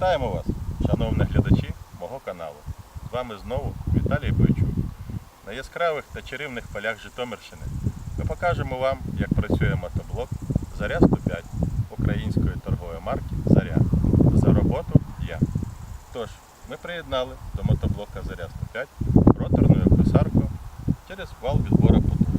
Вітаємо вас, шановні глядачі мого каналу. З вами знову Віталій Бойчук. На яскравих та чарівних полях Житомирщини ми покажемо вам, як працює мотоблок Заря 105 української торгової марки Заря. За роботу я. Тож, ми приєднали до мотоблока Заря 105 роторну косарку через вал відбору потужності.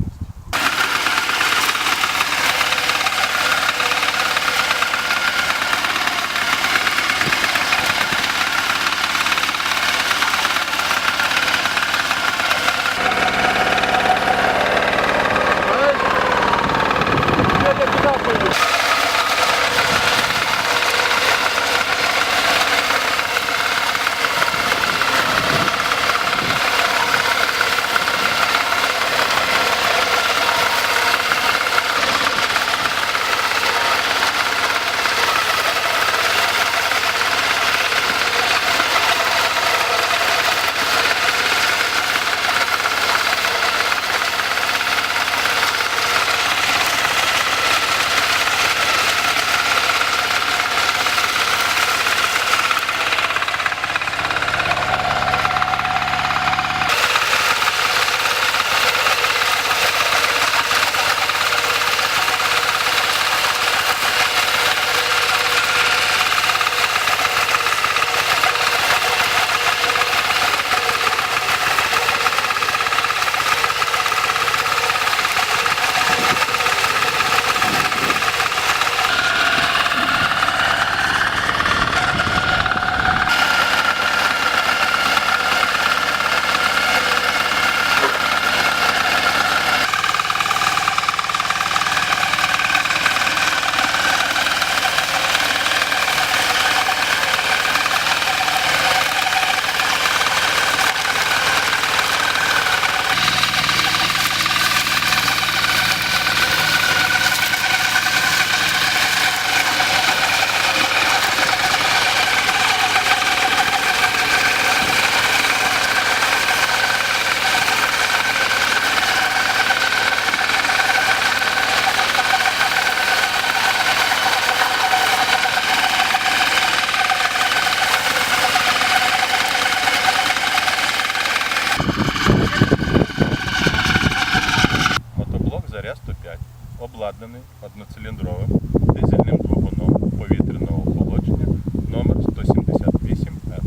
Обладнаний одноциліндровим дизельним двигуном повітряного охолодження номер 178F.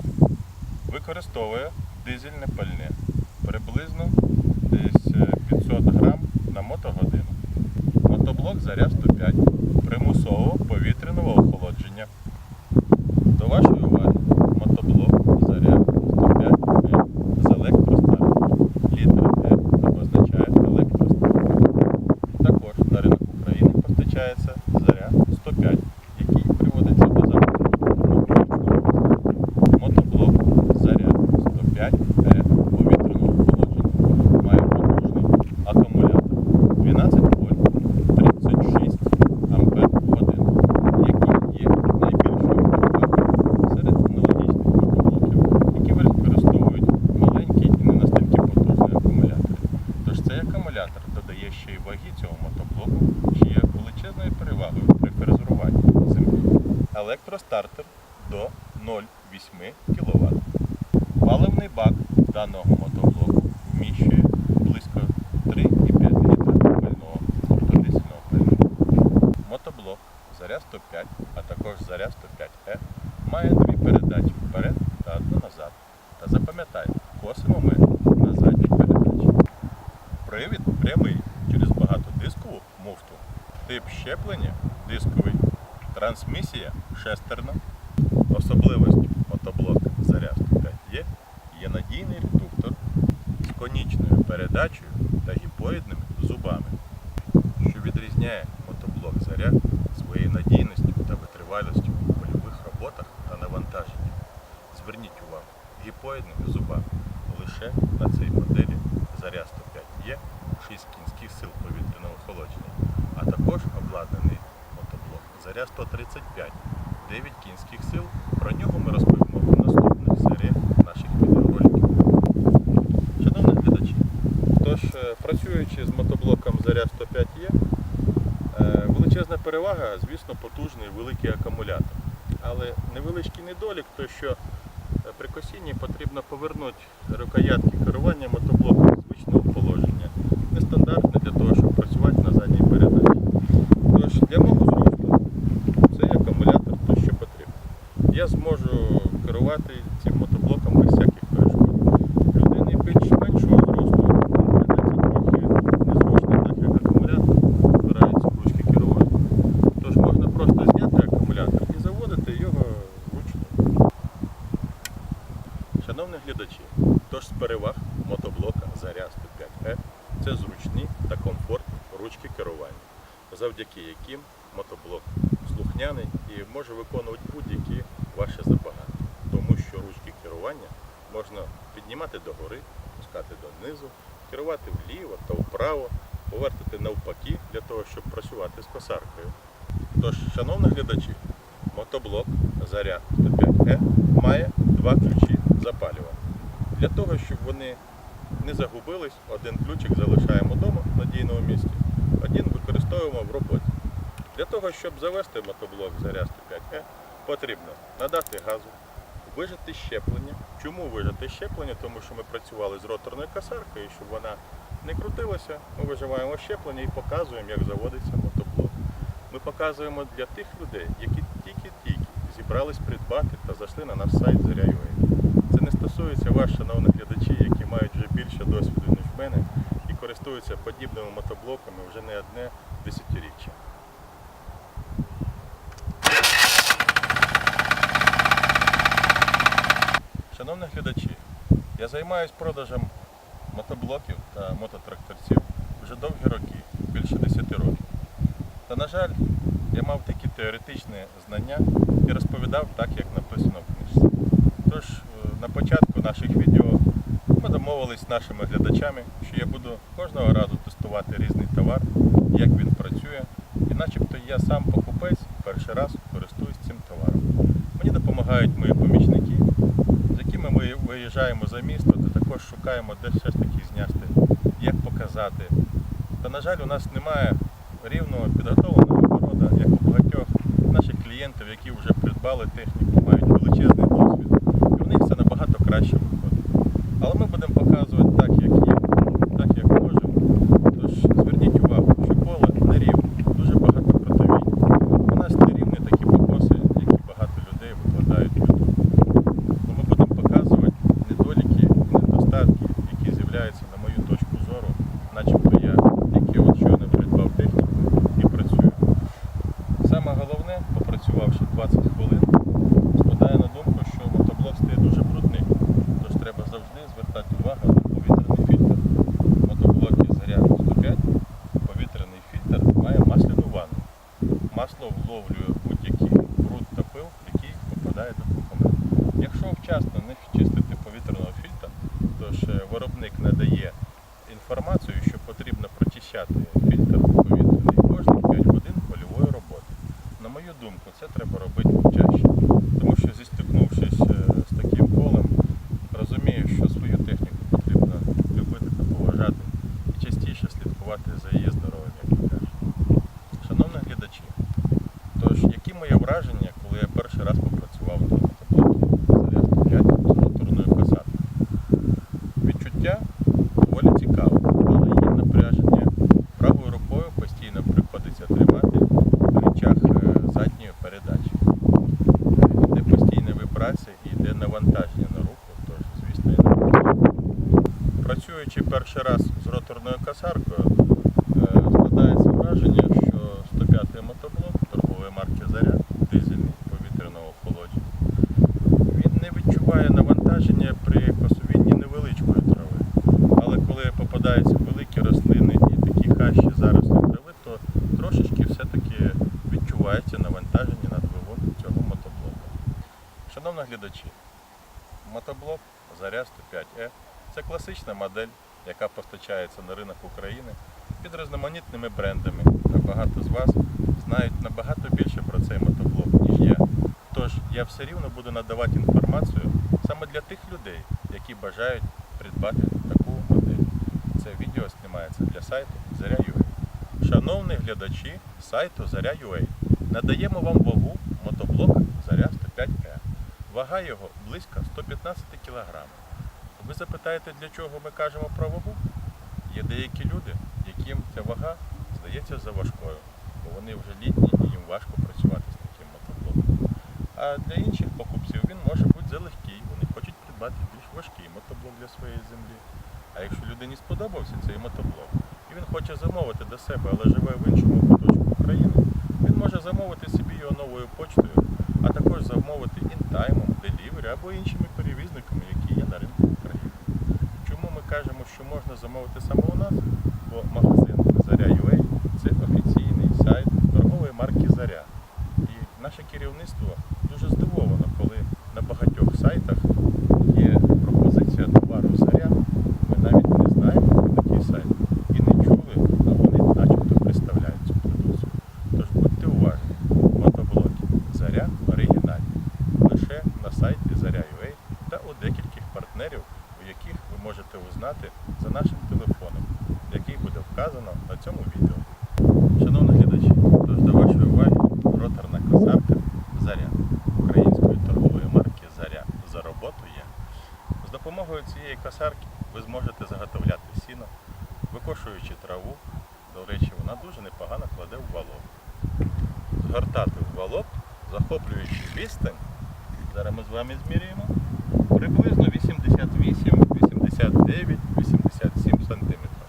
Використовує дизельне пальне приблизно десь е, 500 грам на мотогодину. Мотоблок заряд 105 примусового повітряного охолодження. До вашої уваги мотоблок Заря 105 Е з електростартом. Літера Е обозначає електростарт. Також на ринок України постачається Заря 105, який приводиться до запуску. Мотоблок Заря 105 Е повітряного охолодження має потужний акумулятор 12 вольт 36 ампер годин, який є найбільшою перевагою серед аналогічних мотоблоків, які використовують маленькі і не настільки потужні акумулятори. Тож цей акумулятор додає ще й ваги цього мотоблоку, що є величезною перевагою при фрезеруванні землі. Електростартер до 0,8 кВт. Паливний бак даного мотоблоку вміщує близько 3,5 літра пального автодизельного пального. Мотоблок Заря 105, а також Заря 105Е має дві передачі вперед та одну назад. Та запам'ятайте, косимо ми на задній передачі. Привід прямий через багатодискову муфту. Тип щеплення дисковий. Трансмісія шестерна. Особливістю мотоблока Заря 105Е є надійний редуктор з конічною передачею та гіпоїдними зубами, що відрізняє мотоблок Заря своєю надійністю та витривалістю у польових роботах та навантаженнях. Зверніть увагу, гіпоїдними зубами лише на цій моделі Заря 105Е 6 кінських сил повітряного охолодження, а також обладнаний мотоблок Заря 135 9 кінських сил. Про нього ми розповімо в наступних серіях наших відеороликів. Шановні глядачі, тож е, працюючи з мотоблоком Заря 105Е, е, величезна перевага, звісно, потужний великий акумулятор. Але невеличкий недолік, то що е, при косінні потрібно повернути рукоятки керування мотоблоком з звичного положення, нестандартне для того, щоб працювати на задній передачі. Тож для мого зросту цей акумулятор то, що потрібно. Я зможу керувати цим мотоблоком без всяких перешкод. Людини більш меншого зросту придеться трохи незручно, так як акумулятор впирається в ручки керування. Тож можна просто зняти акумулятор і заводити його вручну. Шановні глядачі, тож з переваг мотоблока Заря 105Е це зручні та комфортні ручки керування, завдяки яким мотоблок слухняний і може виконувати будь-які ваші забаганки, тому що ручки керування можна піднімати догори, пускати донизу, керувати вліво та вправо, повертати навпаки для того, щоб працювати з косаркою. Тож, шановні глядачі, мотоблок Заря 105Е має два ключі запалювання. Для того, щоб вони не загубились, один ключик залишаємо вдома в надійному місці, один використовуємо в роботі. Для того, щоб завести мотоблок Заря 105Е, потрібно надати газу, вижати щеплення. Чому вижати щеплення? Тому що ми працювали з роторною касаркою, щоб вона не крутилася, ми виживаємо щеплення і показуємо, як заводиться мотоблок. Ми показуємо для тих людей, які тільки-тільки зібрались придбати та зайшли на наш сайт Заря.ua. Це не стосується вас, шановні глядачі, які мають вже більше досвіду, ніж в мене, і користуються подібними мотоблоками вже не одне десятиріччя. Шановні глядачі, я займаюся продажем мотоблоків та мототракторців вже довгі роки, більше 10 років. Та, на жаль, я мав такі теоретичні знання і розповідав так, як написано в книжці. Тож е, на початку наших відео ми домовились з нашими глядачами, що я буду кожного разу тестувати різний товар, як він працює, і начебто я сам покупець перший раз користуюсь цим товаром. Мені допомагають мої помічники, ми виїжджаємо за місто то також шукаємо, де все ж таки зняти, як показати. Та, на жаль, у нас немає рівного підготовленого города, як у багатьох наших клієнтів, які вже придбали техніку, мають величезний досвід. І в них це набагато краще виходить. Але ми будемо показувати так, як є, так, як можемо. Тож зверніть увагу, що поле не рівне, дуже багато крутовій. У нас не рівні такі покоси, які багато людей викладають в YouTube. Ну, ми будемо показувати недоліки і недостатки, які з'являються на мою точку зору, начебто я, який от щойно придбав техніку і працюю. Саме головне, попрацювавши 20 хвилин, спадає на думку, що мотоблок стає дуже брудним. Тож треба завжди звертати увагу на повітряний фільтр. В мотоблокі Заря 105 повітряний фільтр має масляну ванну. Масло вловлює будь-який бруд та пил, який попадає до компоненту. Якщо вчасно не чистити повітряного фільтра, то ж е, виробник надає інформацію, що потрібно фільтр повітряний кожні 5 годин польової роботи. На мою думку, це треба робити чаще. Тому що зістикнувшись е, з таким полем, розумію, що свою техніку потрібно любити та поважати і частіше слідкувати за її здоров'ям, як то кажуть. Шановні глядачі, тож які мої враження, коли я перший раз попрацював на мотоблокі Заря 105 з моторною касаткою? Відчуття доволі цікаве, але є напряження. Правою рукою постійно приходиться тримати рычаг е, задньої передачі. Йде постійна вібрація і йде навантаження на руку, тож, звісно, я не можу. Працюючи перший раз з роторною касаркою, е, складається враження, що 105-й мотоблок торгової марки Заря, дизельний повітряного охолодження, він не відчуває навантаження при косовінні невеличкої трави. Але коли попадаються великі рослини і такі хащі зарослі трави, то трошечки все-таки відчувається навантаження на двигун цього мотоблока. Шановні глядачі, мотоблок Заря 105Е це класична модель, яка постачається на ринок України під різноманітними брендами. Та багато з вас знають набагато більше про цей мотоблок, ніж я. Тож я все рівно буду надавати інформацію саме для тих людей, які бажають придбати таку модель. Це відео знімається для сайту Заря.ua. Шановні глядачі сайту Заря.ua, надаємо вам вагу мотоблока Заря 105. Вага його близько 115 кг. Ви запитаєте, для чого ми кажемо про вагу? Є деякі люди, яким ця вага здається заважкою, бо вони вже літні і їм важко працювати з таким мотоблоком. А для інших покупців він може бути залегкий, вони хочуть придбати більш важкий мотоблок для своєї землі. А якщо людині сподобався цей мотоблок, і він хоче замовити до себе, але живе в іншому куточку України, він може замовити собі його новою почтою, а також замовити інтаймом, делівері або іншими перевізниками, які є на ринку України. Чому ми кажемо, що можна замовити саме у нас? Бо магазин Заря.ua – це офіційний сайт торгової марки Заря. І наше керівництво дуже здивовано, коли на багатьох сайтах є пропозиція товару Заря. Ми навіть не знаємо про такий сайт і не чули, а вони начебто представляють цю продукцію. Тож будьте уважні, мотоблоки Заря оригінальні лише на сайті Заря.ua та у декількох партнерів, у яких ви можете узнати за нашим телефоном, який буде вказано на цьому відео. Шановні глядачі, тож до вашої уваги роторна косарка Заря української торгової марки Заря за роботу є. З допомогою цієї косарки ви зможете заготовляти сіно, викошуючи траву. До речі, вона дуже непогано кладе в валок. Згортати в валок, захоплюючи відстань, зараз ми з вами зміряємо, приблизно 88, 89, 87 сантиметрів.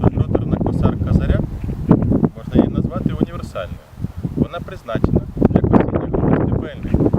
Тож роторна косарка заря, можна її назвати універсальною. Вона призначена для косіння грунтостепельної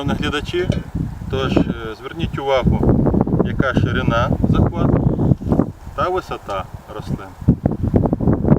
Шановні глядачі, тож е, зверніть увагу, яка ширина захвату та висота.